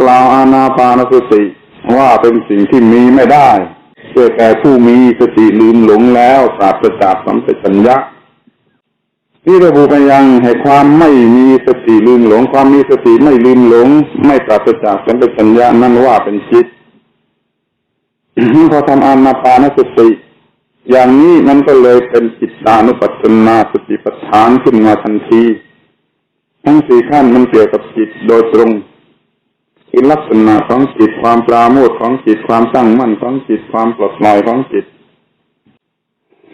กล่าวอานาปานสติ ว่าเป็นสิ่งที่มีไม่ได้เพื่อแต่ผู้มีสติลืมหลงแล้วปราศจากสัมปชัญญะที่ระบุไปยังให้ความไม่มีสติลืมหลง ความมีสติไม่ลืมหลง ไม่ปราศจากสัมปชัญญะนั่นว่าเป็นจิตพอทำอานาปานสติ อย่างนี้มันก็เลยเป็นจิตตานุปัสสนาสติปัฏฐานขึ้นมาทันที ทั้งสี่ขั้นมันเกี่ยวกับจิตโดยตรง คือลักษณะของจิตความปราโมทของจิตความตั้งมั่นของจิตความปลดปล่อยของจิต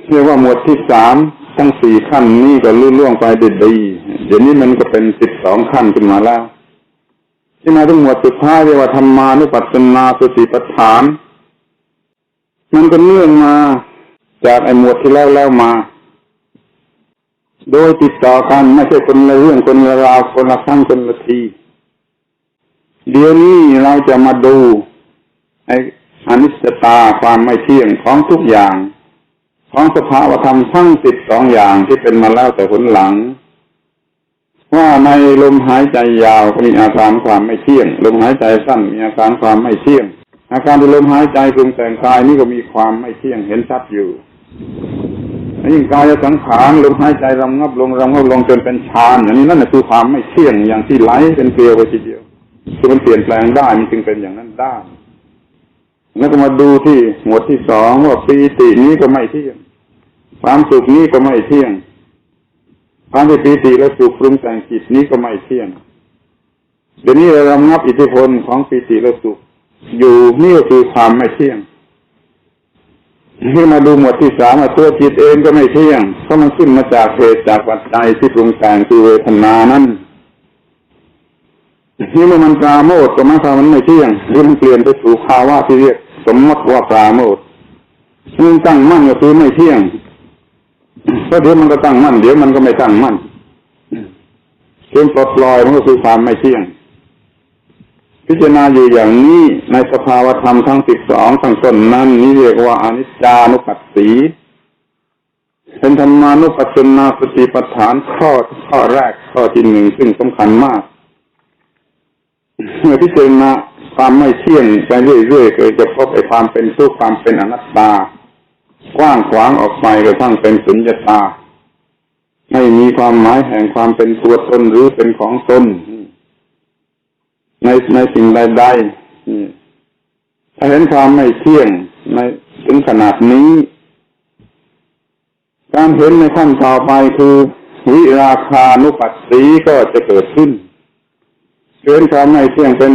เรียกว่าหมวดที่สามทั้งสี่ขั้นนี้ก็ลุ่นล่วงไปได้ดีเดี๋ยวนี้มันก็เป็นสิบสองขั้นขึ้นมาแล้ว ที่มาถึงหมวดสุดท้ายเรียกว่าธรรมานุปัสสนาสติปัฏฐาน มันก็เนื่องมาจากไอ้หมวดที่แล้วแล้วมา โดยติดต่อกันไม่ใช่คนละเรื่องคนละราวคนละครั้งคนละที เดี๋ยวนี้เราจะมาดูไอ้อนิจจตาความไม่เที่ยงของทุกอย่าง ของสภาวธรรมทั้งสิบสองอย่างที่เป็นมาแล้วแต่ผลหลัง ว่าในลมหายใจยาวก็มีอาการความไม่เที่ยง ลมหายใจสั้นมีอาการความไม่เที่ยง อาการที่ลมหายใจปรุงแต่งกายนี่ก็มีความไม่เที่ยงเห็นชัดอยู่ยิ่งกายสังขารลมหายใจรำงับลงรำงับลงจนเป็นฌานอย่างนี้นั่นแหละคือความไม่เที่ยงอย่างที่ไหลเป็นเกลียวไปทีเดียว คือมันเปลี่ยนแปลงได้มันจึงเป็นอย่างนั้นได้ แล้วก็มาดูที่หมวดที่สองว่าปีตินี้ก็ไม่เที่ยง ความสุขนี้ก็ไม่เที่ยง ความที่ปีติและสุขปรุงแต่งจิตนี้ก็ไม่เที่ยง เดี๋ยวนี้เรารำงับอิทธิพลของปีติและสุข อยู่นี่ก็คือความไม่เที่ยงที่มาดูหมวดที่สามตัวจิตเองก็ไม่เที่ยงเพราะมันขึ้นมาจากเหตุจากปัจจัยที่ปรุงแต่งคือเวทนานั้น ที่เมื่อมันปราโมทก็หมายความมันไม่เที่ยงหรือมันเปลี่ยนไปสู่ภาวะที่เรียก สมมติว่าปราโมทมันตั้งมั่นก็คือไม่เที่ยงเพราะเดี๋ยวมันก็ตั้งมั่นเดี๋ยวมันก็ไม่ตั้งมั่นเช่นปลดปล่อยมันก็คือความไม่เที่ยง พิจารณาอยู่อย่างนี้ในสภาวธรรมทั้งสิบสองทั้งต้นนั้นนี้เรียกว่าอนิจจานุปัสสีเป็นธรรมานุปัสสนาสติปัฏฐานข้อข้อแรกข้อที่หนึ่งซึ่งสำคัญมาก เมื่อพิจารณาความไม่เที่ยงไปเรื่อยๆเก็จะพบไอ้ความเป็นทุกข์ความเป็นอนัตตากว้างขวางออกไปกระทั่งเป็นสุญญตา ไม่มีความหมายแห่งความเป็นตัวตนหรือเป็นของตนในในสิ่งใดๆถ้าเห็นความไม่เที่ยงในถึงขนาดนี้ การเห็นในขั้นต่อไปคือวิราคานุปัสสีก็จะเกิดขึ้น เห็นคว